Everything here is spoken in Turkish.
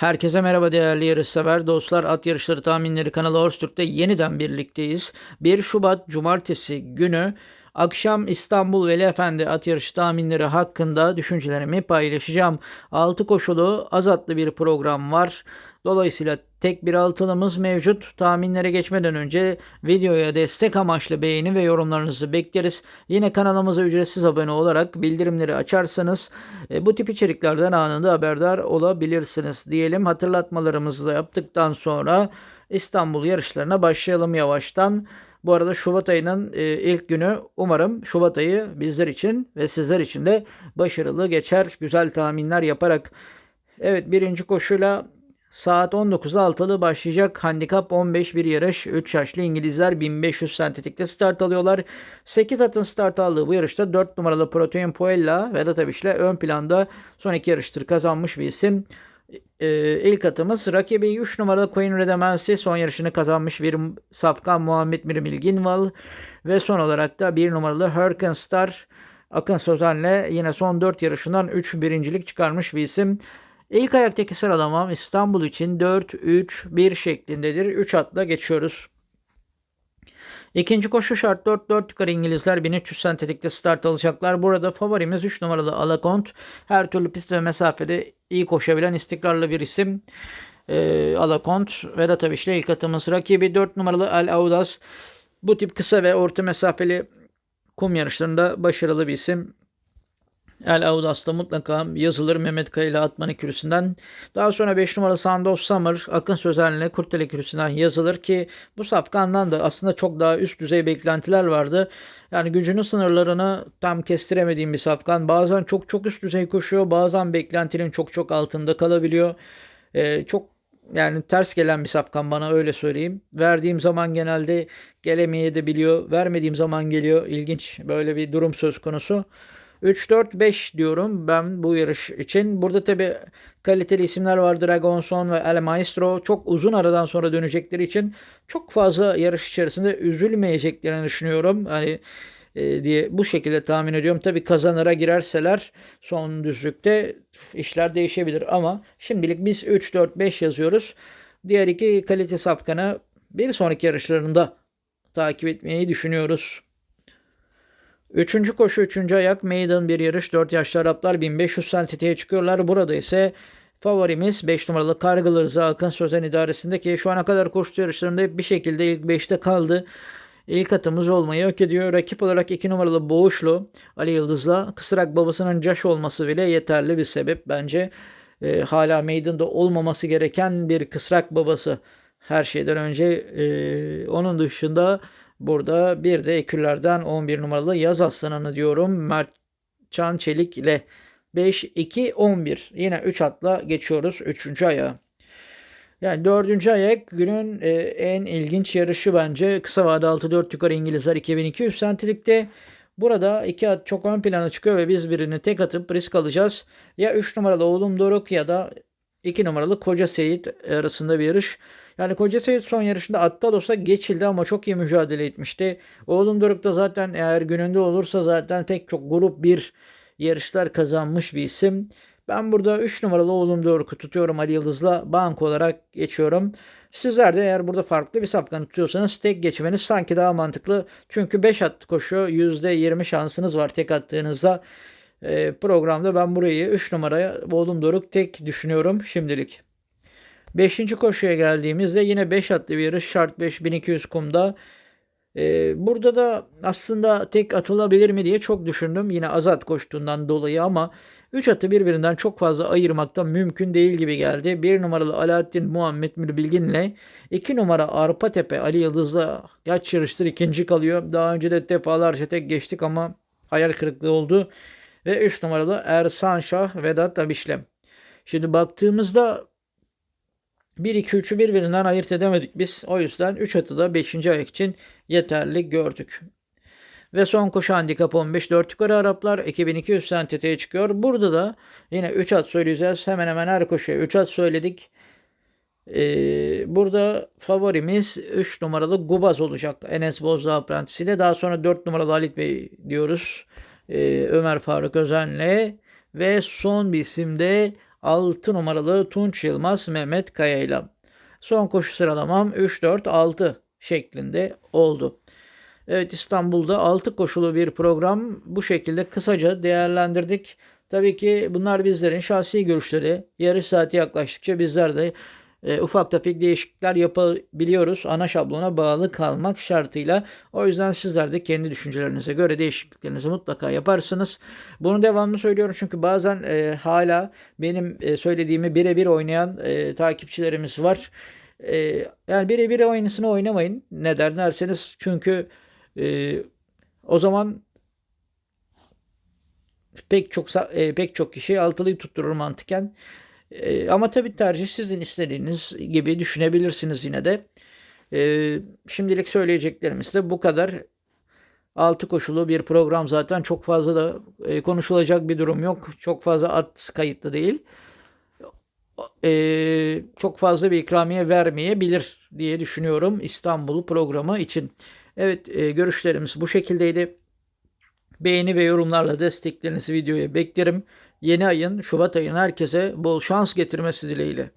Herkese merhaba değerli yarışsever dostlar. At Yarışları Tahminleri kanalı Horstürk'te yeniden birlikteyiz. 1 Şubat Cumartesi günü akşam İstanbul Veli Efendi at yarışı tahminleri hakkında düşüncelerimi paylaşacağım. 6 koşulu az atlı bir program var. Dolayısıyla tek bir altınımız mevcut. Tahminlere geçmeden önce videoya destek amaçlı beğeni ve yorumlarınızı bekleriz. Yine kanalımıza ücretsiz abone olarak bildirimleri açarsanız e, bu tip içeriklerden anında haberdar olabilirsiniz diyelim. Hatırlatmalarımızı da yaptıktan sonra İstanbul yarışlarına başlayalım yavaştan. Bu arada Şubat ayının e, ilk günü umarım Şubat ayı bizler için ve sizler için de başarılı geçer. Güzel tahminler yaparak. Evet birinci koşuyla Saat 19'da altılı başlayacak. Handikap 15 bir yarış. 3 yaşlı İngilizler 1500 sentetikte start alıyorlar. 8 atın start aldığı bu yarışta 4 numaralı Protein Puella Vedat Abiş'le ön planda son iki yarıştır kazanmış bir isim. Ee, ilk atımız rakibi 3 numaralı Queen Redemensi son yarışını kazanmış bir safkan Muhammed Mir Milginval ve son olarak da 1 numaralı Hurricane Star Akın Sözen'le yine son 4 yarışından 3 birincilik çıkarmış bir isim. İlk ayaktaki sıralamam İstanbul için 4-3-1 şeklindedir. 3 atla geçiyoruz. İkinci koşu şart 4-4 yukarı İngilizler 1300 sentetikte start alacaklar. Burada favorimiz 3 numaralı Alakont. Her türlü pist ve mesafede iyi koşabilen istikrarlı bir isim. Ee, Alakont Vedat Abiş'le ilk atımız. Rakibi 4 numaralı El Audas. Bu tip kısa ve orta mesafeli kum yarışlarında başarılı bir isim. El Audas'ta mutlaka yazılır Mehmet Kaya ile Atman ikilisinden. Daha sonra 5 numaralı Sandos Summer Akın Sözen'le Kurtel ikilisinden yazılır ki bu safkandan da aslında çok daha üst düzey beklentiler vardı. Yani gücünün sınırlarını tam kestiremediğim bir safkan. Bazen çok çok üst düzey koşuyor. Bazen beklentinin çok çok altında kalabiliyor. Ee, çok yani ters gelen bir safkan bana öyle söyleyeyim. Verdiğim zaman genelde gelemeye de biliyor. Vermediğim zaman geliyor. İlginç böyle bir durum söz konusu. 3-4-5 diyorum ben bu yarış için. Burada tabi kaliteli isimler var. Dragonson ve El Maestro. Çok uzun aradan sonra dönecekleri için çok fazla yarış içerisinde üzülmeyeceklerini düşünüyorum. Hani e, diye bu şekilde tahmin ediyorum. Tabi kazanıra girerseler son düzlükte işler değişebilir ama şimdilik biz 3-4-5 yazıyoruz. Diğer iki kalite safkanı bir sonraki yarışlarında takip etmeyi düşünüyoruz. Üçüncü koşu, üçüncü ayak, maiden bir yarış. 4 yaşlı Araplar 1500 santitiye çıkıyorlar. Burada ise favorimiz 5 numaralı Kargılı Rıza Akın Sözen idaresindeki şu ana kadar koşu yarışlarında hep bir şekilde ilk 5'te kaldı. İlk atımız olmayı hak ediyor. Rakip olarak 2 numaralı Boğuşlu Ali Yıldız'la kısrak babasının Caş olması bile yeterli bir sebep bence. E, hala meydanında olmaması gereken bir kısrak babası her şeyden önce. E, onun dışında Burada bir de ekürlerden 11 numaralı Yaz Aslanı'nı diyorum. Mertcan Çelik ile 5-2-11. Yine 3 atla geçiyoruz 3. ayağa. Yani dördüncü ayak günün e, en ilginç yarışı bence. Kısa vade 6-4 yukarı İngilizler 2200 sentilikte. Burada iki at çok ön plana çıkıyor ve biz birini tek atıp risk alacağız. Ya 3 numaralı Oğlum Doruk ya da 2 numaralı Koca Seyit arasında bir yarış. Yani Koca Seyit son yarışında atta olsa geçildi ama çok iyi mücadele etmişti. Oğlum Doruk da zaten eğer gününde olursa zaten pek çok grup bir yarışlar kazanmış bir isim. Ben burada 3 numaralı Oğlum Doruk'u tutuyorum Ali Yıldız'la bank olarak geçiyorum. Sizler de eğer burada farklı bir sapkan tutuyorsanız tek geçmeniz sanki daha mantıklı. Çünkü 5 attı koşuyor. %20 şansınız var tek attığınızda. Ee, programda ben burayı 3 numaraya Oğlum Doruk tek düşünüyorum şimdilik. Beşinci koşuya geldiğimizde yine 5 atlı bir yarış şart 5 1200 kumda. Ee, burada da aslında tek atılabilir mi diye çok düşündüm. Yine azat koştuğundan dolayı ama 3 atı birbirinden çok fazla ayırmakta mümkün değil gibi geldi. 1 numaralı Alaaddin Muhammed Bilgin'le 2 numara Arpa Tepe Ali Yıldız'la yaç yarıştır ikinci kalıyor. Daha önce de defalarca tek geçtik ama hayal kırıklığı oldu. Ve 3 numaralı Ersan Şah Vedat Abişlem. Şimdi baktığımızda 1-2-3'ü birbirinden ayırt edemedik biz. O yüzden 3 atı da 5. ayak için yeterli gördük. Ve son koşu handikap 15. 4 yukarı Araplar 2200 sentiteye çıkıyor. Burada da yine 3 at söyleyeceğiz. Hemen hemen her koşuya 3 at söyledik. Ee, burada favorimiz 3 numaralı Gubaz olacak. Enes Bozdağ aprentisiyle. Daha sonra 4 numaralı Halit Bey diyoruz. Ee, Ömer Faruk Özen'le. Ve son bir isim de 6 numaralı Tunç Yılmaz Mehmet Kaya ile. Son koşu sıralamam 3-4-6 şeklinde oldu. Evet İstanbul'da 6 koşulu bir program bu şekilde kısaca değerlendirdik. Tabii ki bunlar bizlerin şahsi görüşleri. Yarış saati yaklaştıkça bizler de e, ufak tefek değişiklikler yapabiliyoruz. Ana şablona bağlı kalmak şartıyla. O yüzden sizler de kendi düşüncelerinize göre değişikliklerinizi mutlaka yaparsınız. Bunu devamlı söylüyorum çünkü bazen e, hala benim e, söylediğimi birebir oynayan e, takipçilerimiz var. E, yani birebir aynısını oynamayın. Neden derseniz çünkü e, o zaman pek çok e, pek çok kişi altılıyı tutturur mantıken. E, ama tabii tercih sizin istediğiniz gibi düşünebilirsiniz yine de. E, şimdilik söyleyeceklerimiz de bu kadar. Altı koşulu bir program zaten çok fazla da e, konuşulacak bir durum yok. Çok fazla at kayıtlı değil. E, çok fazla bir ikramiye vermeyebilir diye düşünüyorum İstanbul programı için. Evet e, görüşlerimiz bu şekildeydi. Beğeni ve yorumlarla desteklerinizi videoya beklerim. Yeni ayın, Şubat ayın herkese bol şans getirmesi dileğiyle.